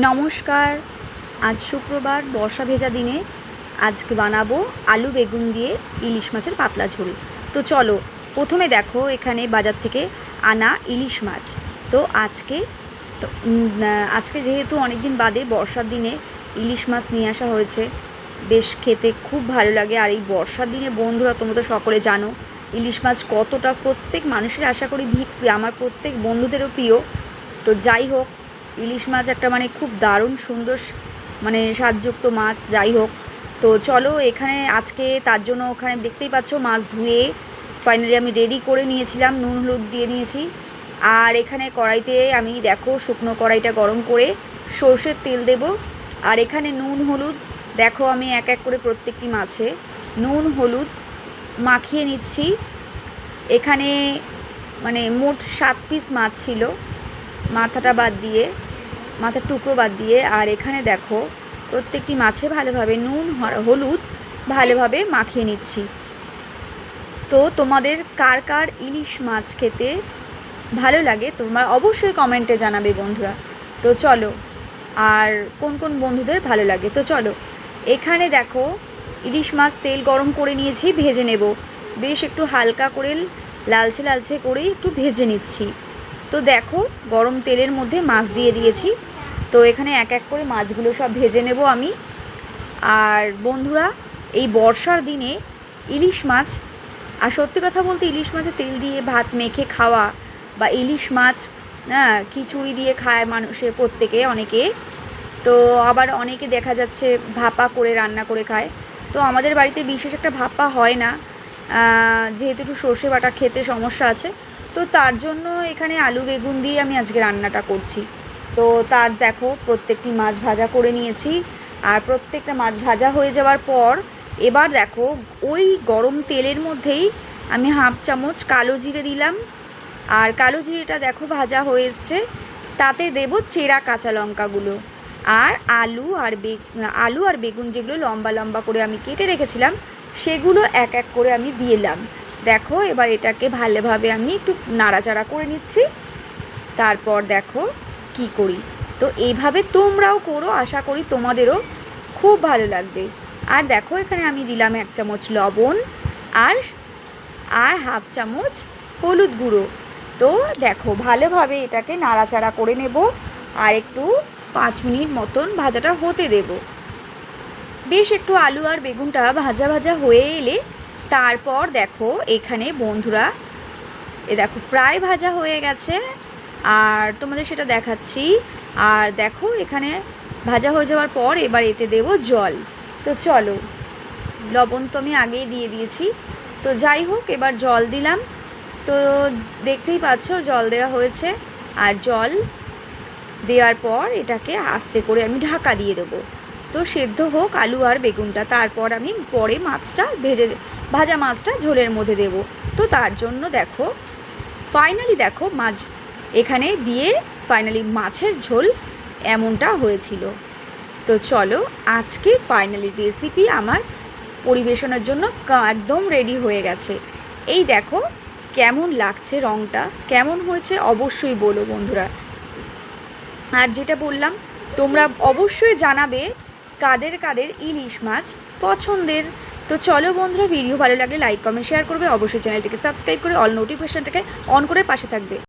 নমস্কার। আজ শুক্রবার, বর্ষা ভেজা দিনে আজকে বানাবো আলু বেগুন দিয়ে ইলিশ মাছের পাতলা ঝোল। তো চলো, প্রথমে দেখো এখানে বাজার থেকে আনা ইলিশ মাছ। তো আজকে তো আজকে যেহেতু অনেক দিন বাদে বর্ষার দিনে ইলিশ মাছ নিয়ে আসা হয়েছে, বেশ খেতে খুব ভালো লাগে। আর এই বর্ষার দিনে বন্ধুরা, তোমরা তো সকলে জানো, ইলিশ মাছ কতটা প্রত্যেক মানুষের আশা করি আমার প্রত্যেক বন্ধুদেরও প্রিয়। তো যাই হোক ইলিশ মাছ একটা মানে খুব দারুণ, সুন্দর মানে স্বাদযুক্ত মাছ, যাই হোক। তো চলো এখানে আজকে তার জন্য ওখানে দেখতেই পাচ্ছ মাছ ধুয়ে ফাইনালি আমি রেডি করে নিয়েছিলাম, নুন হলুদ দিয়ে নিয়েছি। আর এখানে কড়াইতে আমি দেখো শুকনো কড়াইটা গরম করে সর্ষের তেল দেব। আর এখানে নুন হলুদ, দেখো আমি এক এক করে প্রত্যেকটি মাছে নুন হলুদ মাখিয়ে নিচ্ছি। এখানে মানে মোট সাত পিস মাছ ছিল, মাথাটা বাদ দিয়ে। মাথার টুকরো বাদ দিয়ে, আর এখানে দেখো প্রত্যেকটি মাছে ভালোভাবে নুন হলুদ ভালোভাবে মাখিয়ে নিচ্ছি। তো তোমাদের কার কার ইলিশ মাছ খেতে ভালো লাগে তোমরা অবশ্যই কমেন্টে জানাবে বন্ধুরা। তো চলো, আর কোন কোন বন্ধুদের ভালো লাগে? তো চলো, এখানে দেখো ইলিশ মাছ তেল গরম করে নিয়েছি, ভেজে নেব। বেশ একটু হালকা করে লালচে লালচে করে একটু ভেজে নিচ্ছি। তো দেখো, গরম তেলের মধ্যে মাছ দিয়ে দিয়েছি। তো এখানে এক এক করে মাছগুলো সব ভেজে নেব আমি। আর বন্ধুরা, এই বর্ষার দিনে ইলিশ মাছ, আর সত্যি কথা বলতে ইলিশ মাছে তেল দিয়ে ভাত মেখে খাওয়া বা ইলিশ মাছ হ্যাঁ খিচুড়ি দিয়ে খায় মানুষে প্রত্যেকে, অনেকে। তো আবার অনেকে দেখা যাচ্ছে ভাপা করে রান্না করে খায়। তো আমাদের বাড়িতে বিশেষ একটা ভাপা হয় না। যেহেতু একটু সর্ষে বাটা খেতে সমস্যা আছে তো তার জন্য এখানে আলু বেগুন দিয়ে আমি আজকে রান্নাটা করছি। তো তার দেখো, প্রত্যেকটি মাছ ভাজা করে নিয়েছি। আর প্রত্যেকটা মাছ ভাজা হয়ে যাওয়ার পর এবার দেখো, ওই গরম তেলের মধ্যেই আমি হাফ চামচ কালো জিরে দিলাম। আর কালো জিরেটা দেখো ভাজা হয়ে তাতে দেবো চেরা কাঁচা লঙ্কাগুলো। আর আলু আর বে, আলু আর বেগুন যেগুলো লম্বা লম্বা করে আমি কেটে রেখেছিলাম, সেগুলো এক এক করে আমি দিলাম দেখো, এবার এটাকে ভালোভাবে আমি একটু নাড়াচাড়া করে নিচ্ছি। তারপর দেখো কি করি। তো এইভাবে তোমরাও করো, আশা করি তোমাদেরও খুব ভালো লাগবে। আর দেখো, এখানে আমি দিলাম এক চামচ লবণ আর আর হাফ চামচ হলুদ গুঁড়ো। তো দেখো, ভালোভাবে এটাকে নাড়াচাড়া করে নেব আর একটু পাঁচ মিনিট মতন ভাজাটা হতে দেব। বেশ একটু আলু আর বেগুনটা ভাজা ভাজা হয়ে এলে তারপর দেখো এখানে বন্ধুরা, এ দেখো প্রায় ভাজা হয়ে গেছে। আর তোমাদের সেটা দেখাচ্ছি। আর দেখো এখানে ভাজা হয়ে যাওয়ার পর এবার এতে দেব জল। তো চলো, লবণ তো আমি আগেই দিয়ে দিয়েছি। তো যাই হোক, এবার জল দিলাম। তো দেখতেই পাচ্ছ জল দেওয়া হয়েছে। আর জল দেওয়ার পর এটাকে আস্তে করে আমি ঢাকা দিয়ে দেবো। তো সেদ্ধ হোক, আলু আর বেগুনটা। তারপর আমি পরে মাছটা ভেজে ভাজা মাছটা ঝোলের মধ্যে দেব। তো তার জন্য দেখো ফাইনালি দেখো মাছ এখানে দিয়ে ফাইনালি মাছের ঝোল এমনটা হয়েছিল। তো চলো, আজকে ফাইনালি রেসিপি আমার পরিবেশনের জন্য একদম রেডি হয়ে গেছে। এই দেখো, কেমন লাগছে রঙটা কেমন হয়েছে অবশ্যই বলো বন্ধুরা। আর যেটা বললাম, তোমরা অবশ্যই জানাবে কাদের কাদের ইলিশ মাছ পছন্দের। তো চলো বন্ধুরা ভিডিও ভালো লাগলে লাইক কমেন্ট শেয়ার করবে। অবশ্যই চ্যানেলটিকে সাবস্ক্রাইব করে অল নোটিফিকেশনটাকে অন করে পাশে থাকবে।